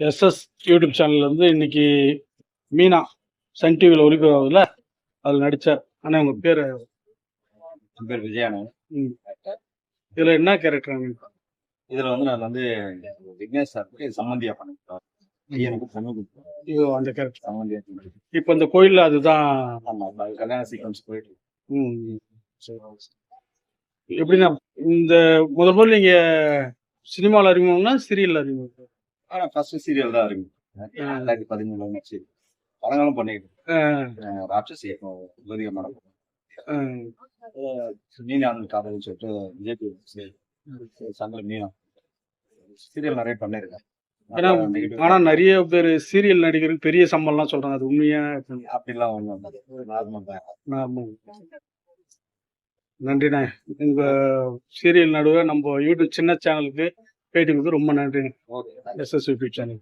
SS YouTube சேனல்ல இருந்து இன்னைக்கு மீனா சன் டிவியில் ஒளிபரவாகுதுல அதில் நடிச்ச ஆனால் உங்க பேர்? பேர் விஜயானு இதில் என்ன கேரக்டர் இதுல வந்து நான் வந்து விக்னேஷ் சாருக்கு சம்மந்தியா பண்ணிருக்கேன் ஐயனுக்கு அந்த கேரக்டர் சம்மந்தியா இப்போ இந்த கோயிலில் அதுதான் கல்யாண சீக்வன்ஸ் போயிட்டு. சரி. எப்படின்னா இந்த முதல் முதல்ல நீங்க சினிமாவில் அறிமுகம்னா சீரியல் அறிமுகம். ஆனா ஃபர்ஸ்ட் சீரியல் தான் இருக்கு. ரெண்டாயிரத்தி பதிமூணுல வந்துச்சு. படங்களும் பண்ணிட்டு இருக்கேன். ராட்சசி ஜோதிகா மேடம். மீனான் காதல் சொல்லிட்டு விஜய் சங்கல மீனா. சீரியல் நிறைய பண்ணிருக்கேன் ஆனா நிறைய பேர் சீரியல் நடிகருக்கு பெரிய சம்பளம்லாம் சொல்றாங்க. அது உண்மையா? அப்படிலாம் ஒண்ணும் நார்மல் தான். நாம- நன்றிண்ணே உங்க சீரியல் நடுவே நம்ம யூடியூப் சின்ன சேனலுக்கு பேட்டி கொடுத்து ரொம்ப நன்றிண்ணே ஓகே. SS YouTube channel